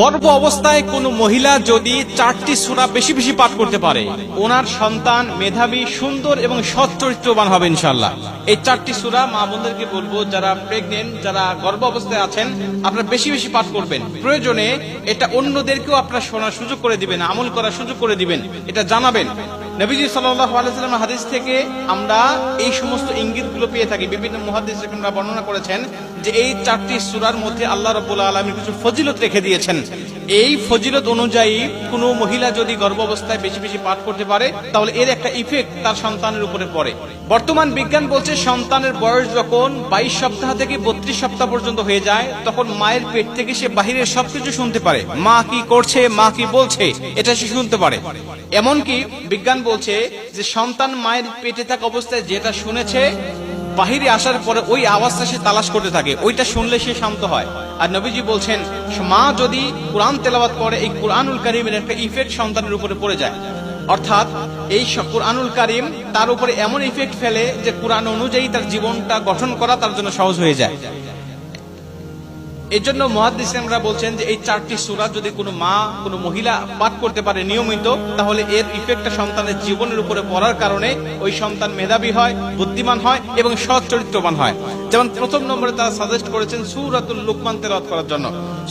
গর্ভ অবস্থায় কোনো মহিলা যদি চারটি সুরা বেশি বেশি পাঠ করতে পারে, ওনার সন্তান মেধাবী, সুন্দর এবং সৎ চরিত্রবান হবে ইনশাল্লাহ এই চারটি সুরা মা বোনদেরকে বলব, যারা প্রেগনেন্ট যারা গর্ভ অবস্থায় আছেন, আপনারা বেশি বেশি পাঠ করবেন। প্রয়োজনে এটা অন্যদেরকেও আপনারা শোনার সুযোগ করে দিবেন, আমল করার সুযোগ করে দিবেন, এটা জানাবেন। নবীজি সাল্লাহ আলাইসাল্লাম হাদিস থেকে আমরা এই সমস্ত ইঙ্গিতগুলো পেয়ে থাকি। বিভিন্ন মুহাদ্দিস আমরা বর্ণনা করেছেন যে এই চারটি সূরার মধ্যে আল্লাহ রাব্বুল আলামিন কিছু ফজিলত রেখে দিয়েছেন। এই ফজিলত অনুযায়ী কোনো মহিলা যদি গর্ভ অবস্থায় বেশি বেশি পাঠ করতে পারে, তাহলে এর একটা ইফেক্ট তার সন্তানের উপরে পড়ে। বর্তমান বিজ্ঞান বলছে সন্তানের বয়স যখন বাইশ সপ্তাহ থেকে বত্রিশ সপ্তাহ পর্যন্ত হয়ে যায়, তখন মায়ের পেট থেকে সে বাহিরের সবকিছু শুনতে পারে। মা কি করছে, মা কি বলছে, এটা সে শুনতে পারে। এমনকি বিজ্ঞান বলছে যে সন্তান মায়ের পেটে থাকা অবস্থায় যেটা শুনেছে, বাহিরে আসার পরে ওই আওয়াজটা সে তালাশ করতে থাকে। ওইটা শুনলে সে শান্ত হয়। আর নবীজি বলছেন, মা যদি কোরআন তেলাওয়াত করে, এই কোরআনুল কারিমের একটা ইফেক্ট সন্তানের উপরে পড়ে যায়। অর্থাৎ এই কোরআনুল কারিম তার উপরে এমন ইফেক্ট ফেলে যে কোরআন অনুযায়ী তার জীবনটা গঠন করা তার জন্য সহজ হয়ে যায়। এই জন্য মহাদিসরা বলছেন যে এই চারটি সুরা যদি কোনো মা, কোনো মহিলা পাঠ করতে পারে নিয়মিত, তাহলে এর ইফেক্টটা সন্তানের জীবনের উপরে পড়ার কারণে ওই সন্তান মেধাবী হয়, বুদ্ধিমান হয় এবং সৎ চরিত্রবান হয়। যেমন প্রথম নম্বরে তারা সাজেস্ট করেছেন সুরাতুল লুকমান তেলাওয়াত করার জন্য।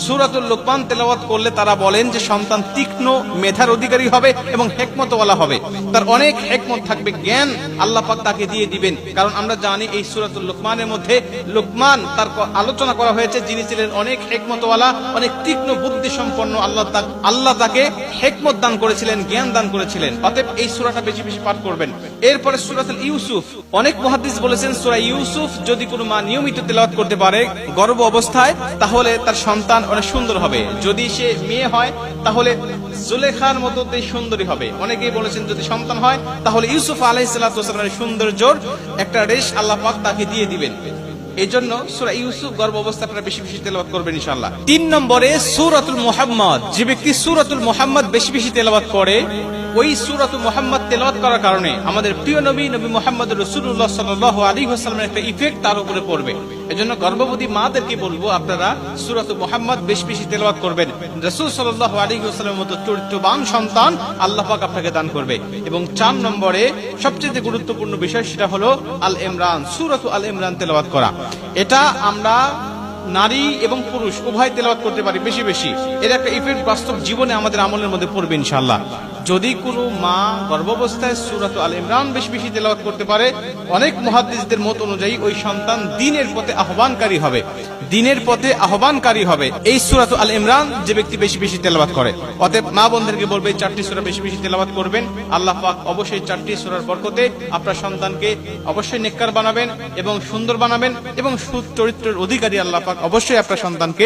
সুরাতুল লুকমান তেলাওয়াত করলে তারা বলেন যে সন্তান তীক্ষ্ণ, মেধার অধিকারী হবে এবং হেকমতওয়ালা হবে। তার অনেক হেকমত থাকবে, জ্ঞান আল্লাহ পাক তাকে দিয়ে দিবেন। কারণ আমরা জানি এই সুরাতুল লুকমানের মধ্যে লুকমান তার আলোচনা করা হয়েছে, যিনি ছিলেন অনেক হেকমতওয়ালা, অনেক তীক্ষ্ণ বুদ্ধি সম্পন্ন আল্লাহ আল্লাহ তাকে হেকমত দান করেছিলেন, জ্ঞান দান করেছিলেন। অতএব এই সুরাটা বেশি বেশি পাঠ করবেন। এরপরে সুরাতুল ইউসুফ। অনেক মুহাদ্দিস বলেছেন, সুরা ইউসুফ যদি কোনো মা নিয়মিত তেলাওয়াত করতে পারে গর্ভ অবস্থায়, তাহলে তার সন্তান অনেক সুন্দর হবে। যদি সে মেয়ে হয়, তাহলে জুলেখার মতো সুন্দরী হবে। অনেকেই বলেছেন যদি সন্তান হয়, তাহলে ইউসুফ আলাইসালামের সৌন্দর্যর একটা রেশ আল্লাহ পাক তাকে দিয়ে দিবেন। তিন নম্বরে সুরাতুল মুহাম্মদ। যে ব্যক্তি সুরাতুল মোহাম্মদ বেশি বেশি তেলাবাদ করে ওই সূরাতুল মোহাম্মদ তেলাওয়াত করার কারণে আমাদের প্রিয় নবী নবী মোহাম্মদ রাসূলুল্লাহ সাল্লাল্লাহু আলাইহি ওয়াসাল্লামের একটা ইফেক্ট তার উপরে পড়বে। এজন্য গর্ভবতী মাদেরকে বলব, আপনারা সূরাতুল মোহাম্মদ বেশ বেশি তেলাওয়াত করবেন। রাসূল সাল্লাল্লাহু আলাইহি ওয়াসাল্লামের মতো চরিত্রবান সন্তান আল্লাহ পাক আপনাকে দান করবে। এবং চার নম্বরে সবচেয়ে গুরুত্বপূর্ণ বিষয় সেটা হলো আল ইমরান, সূরাতু আল ইমরান তেলাওয়াত করা। এটা আমরা নারী এবং পুরুষ উভয় তেলাওয়াত করতে পারি বেশি বেশি। এর একটা ইফেক্ট বাস্তব জীবনে আমাদের আমলের মধ্যে পড়বে ইনশাআল্লাহ। যদি কোনো মা গর্ভাবস্থায় সুরাত আল ইমরান বেশি বেশি তেলাওয়াত করতে পারে, অনেক মুহাদ্দিসদের মত অনুযায়ী ওই সন্তান দিনের পথে আহ্বানকারী হবে। দিনের পথে আহ্বানকারী হবে। এই সুরাত আল ইমরান যে ব্যক্তি বেশি বেশি তেলাওয়াত করে। অতএব মা বোনদেরকে বলবে, চারটি সূরা বেশি বেশি তেলাওয়াত করবেন। আল্লাহ পাক অবশ্যই চারটি সূরার বরকতে আপনার সন্তানকে অবশ্যই নেককার বানাবেন এবং সুন্দর বানাবেন এবং সুচরিত্রের অধিকারী আল্লাহ পাক অবশ্যই আপনার সন্তানকে